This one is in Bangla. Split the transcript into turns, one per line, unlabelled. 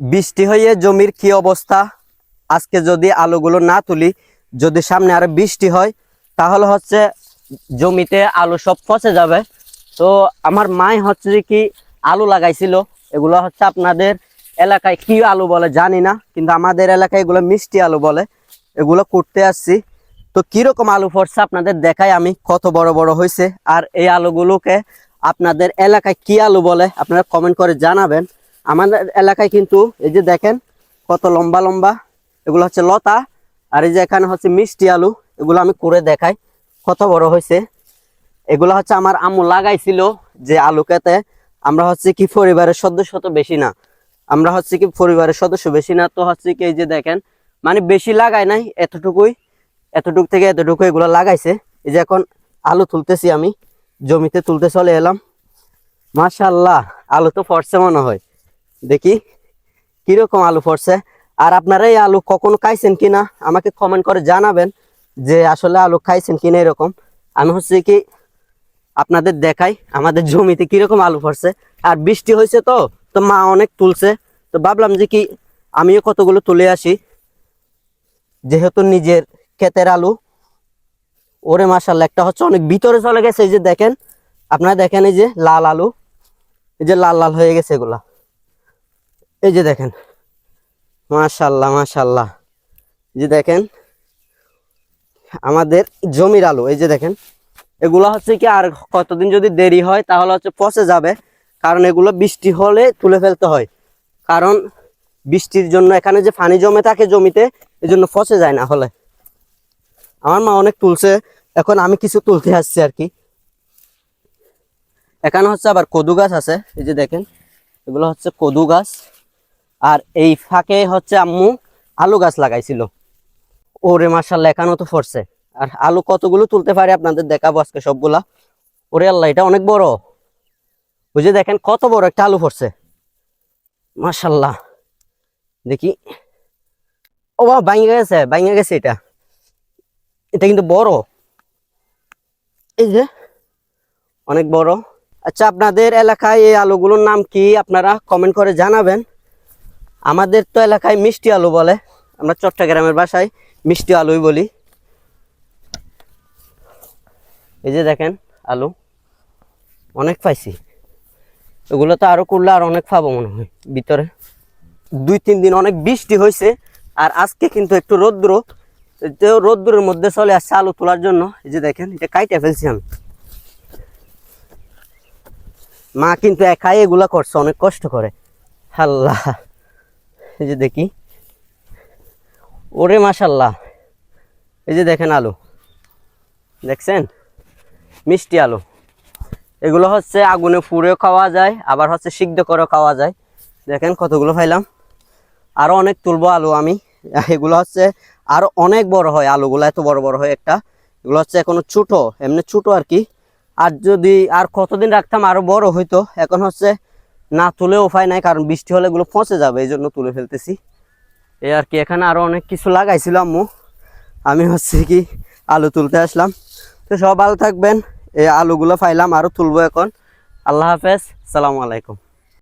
বৃষ্টি হয়ে জমির কি অবস্থা? আজকে যদি আলুগুলো না তুলি, যদি সামনে আরও বৃষ্টি হয়, তাহলে হচ্ছে জমিতে আলু সব পচে যাবে। তো আমার মাই হচ্ছে কি আলু লাগাইছিল, এগুলো হচ্ছে আপনাদের এলাকায় কি আলু বলে জানি না, কিন্তু আমাদের এলাকায় এগুলো মিষ্টি আলু বলে, এগুলো করতে আসছি। তো কীরকম আলু ফরছে আপনাদের দেখাই আমি, কত বড় বড় হয়েছে আর এই আলুগুলোকে আপনাদের এলাকায় কি আলু বলে আপনারা কমেন্ট করে জানাবেন। আমাদের এলাকায় কিন্তু এই যে দেখেন কত লম্বা লম্বা, এগুলো হচ্ছে লতা, আর এই যে এখানে হচ্ছে মিষ্টি আলু, এগুলো আমি করে দেখাই কত বড় হয়েছে। এগুলো হচ্ছে আমার আম্মু লাগাইছিল যে আলু খেতে আমরা হচ্ছে কি পরিবারের সদস্য তো বেশি না। আমরা হচ্ছে কি পরিবারের সদস্য বেশি না, তো হচ্ছে কি এই যে দেখেন মানে বেশি লাগাই নাই এতটুকুই, এতটুক থেকে এতটুকু এগুলো লাগাইছে। এই যে এখন আলু তুলতেছি আমি, জমিতে তুলতে চলে এলাম। মাশাল্লাহ আলু তো ফরছে মনে হয়। দেখি, কীরকম আলু ফরছে? আর আপনারা এই আলু কখনো খাইছেন কিনা, আমাকে কমেন্ট করে জানাবেন যে আসলে আলু খাইছেন কিনা এরকম। আমি হচ্ছে কি আপনাদের দেখাই, আমাদের জমিতে কীরকম আলু ফরছে। আর বৃষ্টি হয়েছে তো তো মা অনেক তুলছে। তো ভাবলাম যে কি আমিও কতগুলো তুলে আসি। যেহেতু নিজের ক্ষেতের আলু, ওরে মাসাল্লাহ একটা হচ্ছে অনেক ভিতরে চলে গেছে, এই যে দেখেন। আপনারা দেখেন এই যে লাল আলু, এই যে লাল লাল হয়ে গেছে এগুলা। এই যে দেখেন। মাশাল্লাহ মাশাল্লাহ। যে দেখেন, আমাদের জমির আলু, এই যে দেখেন। এগুলো হচ্ছে কি আর কতদিন যদি দেরি হয়, তাহলে হচ্ছে পচে যাবে। কারণ এগুলো বৃষ্টি হলে তুলে ফেলতে হয়। কারণ বৃষ্টির জন্য এখানে যে পানি জমে থাকে জমিতে, এই জন্য পচে যায় না হলে। আমার মা অনেক তুলছে, এখন আমি কিছু তুলতে আসছি আর কি। এখানে হচ্ছে আবার কদু গাছ আছে, এই যে দেখেন। এগুলো হচ্ছে কদু গাছ। আর এই ফাঁকে হচ্ছে আম্মু আলু গাছ লাগাইছিল। ওরে মার্শাল্লাহ এখানেও তো ফরছে আর আলু কতগুলো তুলতে পারে আপনাদের দেখাবো আজকে সবগুলা। ওরে আল্লাহ, এটা অনেক বড়। বুঝে দেখেন কত বড় একটা আলু ফরছে মার্শাল্লাহ দেখি। ও বাবা ভাঙে গেছে ভাঙে গেছে এটা। এটা কিন্তু বড়। এই যে, অনেক বড়। আচ্ছা আপনাদের এলাকায় এই আলুগুলোর নাম কি? আপনারা কমেন্ট করে জানাবেন। আমাদের তো এলাকায় মিষ্টি আলু বলে, আমরা চট্টগ্রামের বাসায় মিষ্টি আলুই বলি। এই যে দেখেন আলু, অনেক পাইছি। এগুলো তো আরও করলে আর অনেক পাবো মনে হয় ভিতরে। দুই, তিন দিন অনেক বৃষ্টি হয়েছে, আর আজকে কিন্তু একটু রৌদ্র। তো রোদ্দুরের মধ্যে চলে আসছে আলু তোলার জন্য। এই যে দেখেন, এটা কাইটে ফেলছি আমি। মা কিন্তু একাই এগুলা করছে, অনেক কষ্ট করে। আল্লাহ এই যে দেখি। ওরে মাশাল্লাহ। এই যে দেখেন আলু। দেখছেন? মিষ্টি আলু। এগুলো হচ্ছে আগুনে পুড়েও খাওয়া যায়, আবার হচ্ছে সিদ্ধ করেও খাওয়া যায়। দেখেন কতগুলো পাইলাম। আরও অনেক তুলবো আলু আমি। এগুলো হচ্ছে আরও অনেক বড় হয় আলুগুলো, এত বড় বড় হয় একটা। এগুলো হচ্ছে এখনও ছোটো, এমনি ছোটো আর কি। আর যদি আর কতদিন রাখতাম আরও বড় হইতো। এখন হচ্ছে না তুলে উপায় নাই, কারণ বৃষ্টি হলে এগুলো পচে যাবে, এই জন্য তুলে ফেলতেছি। এ আর কি, এখানে আরও অনেক কিছু লাগাইছিল আম্মু। আমি হচ্ছে কি আলু তুলতে আসলাম। তো সব ভালো থাকবেন, এই আলুগুলো পাইলাম আরও তুলবো এখন। আল্লাহ হাফেজ, সালামু আলাইকুম।